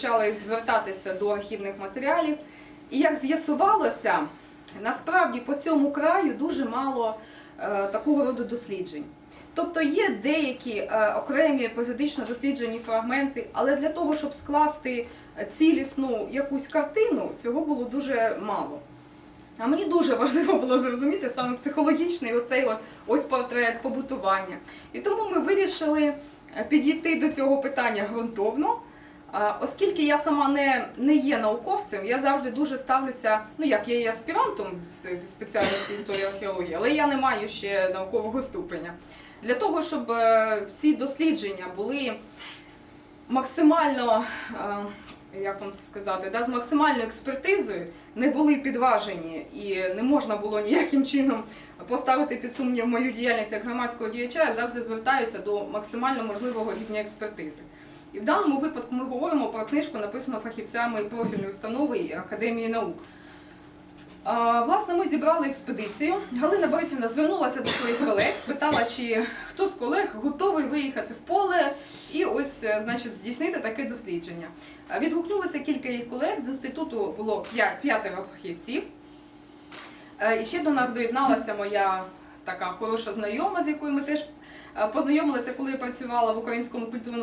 почали звертатися до архівних матеріалів. І як з'ясувалося, насправді по цьому краю дуже мало е, такого роду досліджень. Тобто є деякі е, окремі епізодично досліджені фрагменти, але для того, щоб скласти цілісну якусь картину, цього було дуже мало. А мені дуже важливо було зрозуміти саме психологічний оцей от ось портрет побутування. І тому ми вирішили е, підійти до цього питання ґрунтовно. Оскільки я сама не, не є науковцем, я завжди дуже ставлюся, ну як я є аспірантом зі спеціальності історії археології, але я не маю ще наукового ступеня. Для того, щоб е, всі дослідження були максимально, е, як вам це сказати, да, з максимальною експертизою, не були підважені і не можна було ніяким чином поставити під сумнів мою діяльність як громадського діяча, я завжди звертаюся до максимально можливого рівня експертизи. І в даному випадку ми говоримо про книжку, написану фахівцями профільної установи і Академії наук. Власне, ми зібрали експедицію. Галина Борисівна звернулася до своїх колег, спитала, чи хто з колег готовий виїхати в поле і ось е, значить, здійснити таке дослідження. Відгукнулося кілька їх колег. З інституту було п'ятеро фахівців. Е, І ще до нас доєдналася моя така хороша знайома, з якою ми теж е, познайомилися, коли я працювала в українському культурному.